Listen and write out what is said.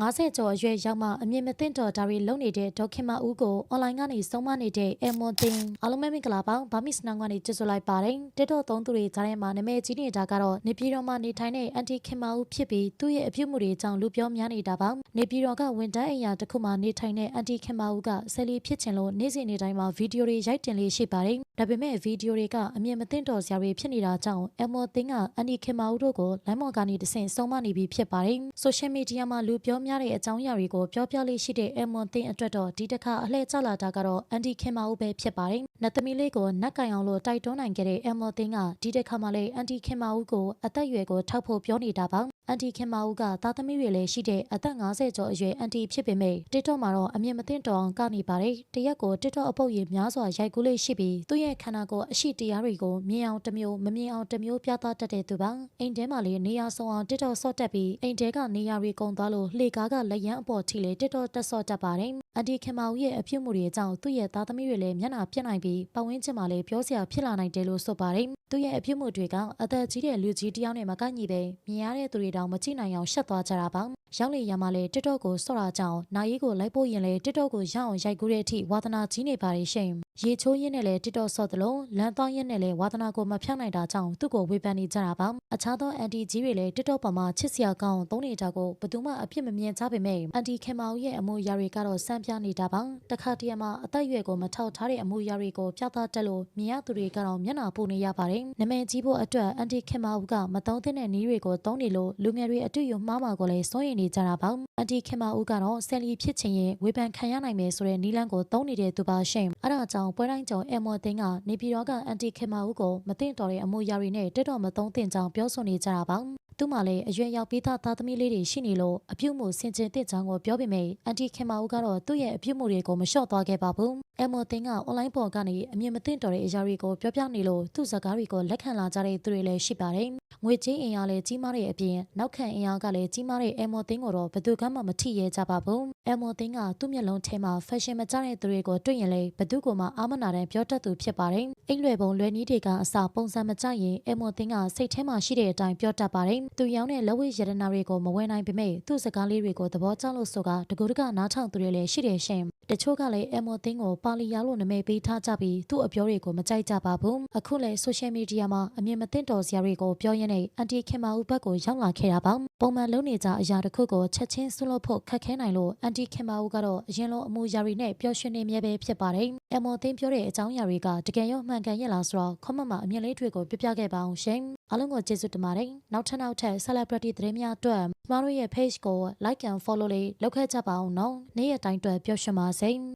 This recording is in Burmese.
50ကျော်အရွယ်ရောက်မှအမြင့်မသိမ့်တော်ဒါတွေလုံနေတဲ့ဒေါက်ခင်မဦးကိုအွန်လိုင်းကနေစုံမနေတဲ့အမွန်တင်အားလုံးပဲမင်္ဂလာပါဗာမစ်စနောင်းကနေကြိုဆိုလိုက်ပါတယ်တက်တော့သုံးသူတွေကြားထဲမှာနာမည်ကြီးနေတာကတော့နေပြည်တော်မှာနေထိုင်တဲ့အန်တီခင်မဦးဖြစ်ပြီးသူ့ရဲ့အပြုတ်မှုတွေကြောင့်လူပြောများနေတာပါနေပြည်တော်ကဝန်တန်းအိမ်ယာတစ်ခုမှာနေထိုင်တဲ့အန်တီခင်မဦးကဆယ်လီဖြစ်ချင်လို့နေ့စဉ်နေ့တိုင်းမှာဗီဒီယိုတွေရိုက်တင်လေးရှိပါတယ်ဒါပေမဲ့ဗီဒီယိုတွေကအမြင်မသိမ့်တော်စရာတွေဖြစ်နေတာကြောင့်အမွန်တင်ကအန်တီခင်မဦးတို့ကိုလိုင်းမော်ကနေတဆင့်စုံမနေပြီဖြစ်ပါတယ်ဆိုရှယ်မီဒီယာမှာလူပြောများတဲ့အကြောင်းအရာတွေကိုပြောပြလေးရှိတဲ့အမွန်တင်အတွက်တော့ဒီတစ်ခါအလှည့်ကျလာတာကတော့အန်တီခင်မဦးပဲဖြစ်ပါတယ်နတ်သမီးလေးကိုနတ်ကင်အောင်လို့တိုက်တွန်းနိုင်ခဲ့တဲ့အမွန်တင်ကဒီတစ်ခါမှလည်းအန်တီခင်မဦးကိုအသက်အရွယ်ကိုထောက်ဖို့ပြောနေတာပါအန်တီခင်မဦးကသားသမီးတွေလည်းရှိတဲ့အသက်50ကျော်အရွယ်အန်တီဖြစ်ပေမဲ့ TikTok မှာတော့အမြင်မသိတော်အောင်ကနေပါတယ်တရက်ကို TikTok အပုတ်ရည်များစွာရိုက်ကူးလေးရှိပြီးသူ့ရဲ့ခန္ဓာကိုယ်အရှိတရားတွေကိုမြင်အောင်တစ်မျိုးမမြင်အောင်တစ်မျိုးပြသတတ်တဲ့သူပါအိမ်ထဲမှာလည်းနေရာဆောင်အောင် TikTok ဆော့တက်ပြီးအိမ်ထဲကနေရာတွေကုန်သွားလို့လှေကားကလက်ရန်အပေါ်ထိလေ TikTok တက်ဆော့တက်ပါတယ်အန်တီခင်မဦးရဲ့အဖြစ်မှုတွေအကြောင်းသူ့ရဲ့သားသမီးတွေလည်းမျက်နှာပြက်နိုင်ပြီးပတ်ဝန်းကျင်မှာလည်းပြောစရာဖြစ်လာနိုင်တယ်လို့ဆိုပါတယ် သူ့ရဲ့အဖြစ်မှုတွေကအသက်ကြီးတဲ့လူကြီးတစ်ယောက်နဲ့မကိုက်ညီပဲမြင်ရတဲ့သူတွေတောင်မကြည့်နိုင်အောင်ရှက်သွားကြတာပါရောက်လေရမှာလေ TikTok ကိုစော့တာကြောင့်နာရီကိုလိုက်ဖို့ရင်လေ TikTok ကိုရအောင်ရိုက်ကူးတဲ့အထိဝါသနာကြီးနေပါတယ်ရှင်ရေချိုးရင်းနဲ့လေ TikTok ဆော့သလိုလမ်းသွားရင်းနဲ့လေဝါသနာကိုမဖြောင်းနိုင်တာကြောင့်သူ့ကိုဝေဖန်နေကြတာပါအခြားသော anti ကြီးတွေလည်း TikTok ပေါ်မှာချစ်စရာကောင်းသုံးနေတာကိုဘယ်သူမှအပြစ်မမြင်ကြပေမဲ့ anti ခင်မောင်ရဲ့အမှုရာတွေကတော့စမ်းပြနေတာပါတခါတရံမှာအသက်အရွယ်ကိုမထောက်ထားတဲ့အမှုရာတွေကိုပြသတတ်လို့မြင်ရသူတွေကတော့မျက်နှာပူနေရပါတယ်နမည်ကြီးဖို့အတွက် anti ခင်မောင်ကမသုံးသင့်တဲ့နည်းတွေကိုသုံးနေလို့လူငယ်တွေအတူယူမှားမှာကိုလည်းစိုးရိမ်နေကြတာပါအန်တီခင်မဦးကတော့ဆယ်လီဖြစ်ချင်ရင်ဝေဖန်ခံရနိုင်မယ်ဆိုတဲ့နီလန်းကိုသုံးနေတဲ့သူပါရှင်အဲ့ဒါကြောင့်ပွဲတိုင်းကြုံအမော်သိန်းကနေပြည်တော်ကအန်တီခင်မဦးကိုမသိတော်တဲ့အမှုရာတွေနဲ့တက်တော်မသုံးသင့်ကြောင်းပြောဆိုနေကြတာပါ သူ့မှာလည်းအရွယ်ရောက်ပြီးသားသားသမီးလေးတွေရှိနေလို့အပြုတ်မှုဆင်ခြင်တဲ့ကြောင်းကိုပြောပေမဲ့အန်တီခင်မဦးကတော့သူ့ရဲ့အပြုတ်မှုတွေကိုမလျှော့သွားခဲ့ပါဘူးအမော်သိန်းကအွန်လိုင်းပေါ်ကနေအမြင်မသိတော်တဲ့အရာတွေကိုပြောပြနေလို့သူ့စကားတွေကိုလက်ခံလာကြတဲ့သူတွေလည်းရှိပါတယ်ငွေကြေးအင်အားလည်းကြီးမားတဲ့အပြင်နောက်ခံအင်အားကလည်းကြီးမားတဲ့အမော်သိန်းကိုတော့ဘယ်သူကမှမထိရဲကြပါဘူးအမော်သိန်းကသူ့မျက်လုံးထဲမှာ fashion မကျတဲ့သူတွေကိုတွေ့ရင်လည်းဘယ်သူကမှအာမနာတမ်းပြောတတ်သူဖြစ်ပါတယ်အိမ်လွယ်ပုံလွယ်နီးတွေကအစာပုံစံမကျရင်အမော်သိန်းကစိတ်ထဲမှာရှိတဲ့အတိုင်းပြောတတ်ပါတယ်သူရောင်းတဲ့လက်ဝဲရတနာတွေကိုမဝယ်နိုင်ပေမဲ့သူ့စကားလေးတွေကိုသဘောကျလို့ဆိုကတကူတကနားထောင်သူတွေလည်းရှိတယ်ရှင် တချို့ကလည်းအမော်သိန်းကိုပါလီယာလို့နာမည်ပေးထားကြပြီးသူ့အပြောတွေကိုမကြိုက်ကြပါဘူးအခုလည်း social media မှာအမြင်မသိတော်စရာတွေကိုပြောရင်းနဲ့အန်တီခင်မာဦးဘက်ကိုရောက်လာခဲ့တာပါပုံမှန်လုံးနေကြအရာတစ်ခုကိုချက်ချင်းဆွလို့ဖို့ခက်ခဲနိုင်လို့အန်တီခင်မာဦးကတော့အရင်လိုအမူအရာတွေနဲ့ပျော်ရွှင်နေမြဲပဲဖြစ်ပါတယ်အမော်သိန်းပြောတဲ့အကြောင်းအရာတွေကတကယ်ရောမှန်ကန်ရဲ့လားဆိုတော့ comment မှာအမြင်လေးတွေကိုပြပြခဲ့ပါအောင်ရှင်အားလုံးကိုကျေးဇူးတင်ပါတယ်နောက်ထပ်နောက်ထပ် celebrity သတင်းများအတွက်ကျမတို့ရဲ့ page ကို like and follow လေးလုပ်ခဲ့ကြပါအောင်နော်နေ့ရက်တိုင်းအတွက်ပျော်ရွှင်ပါစေ Hussein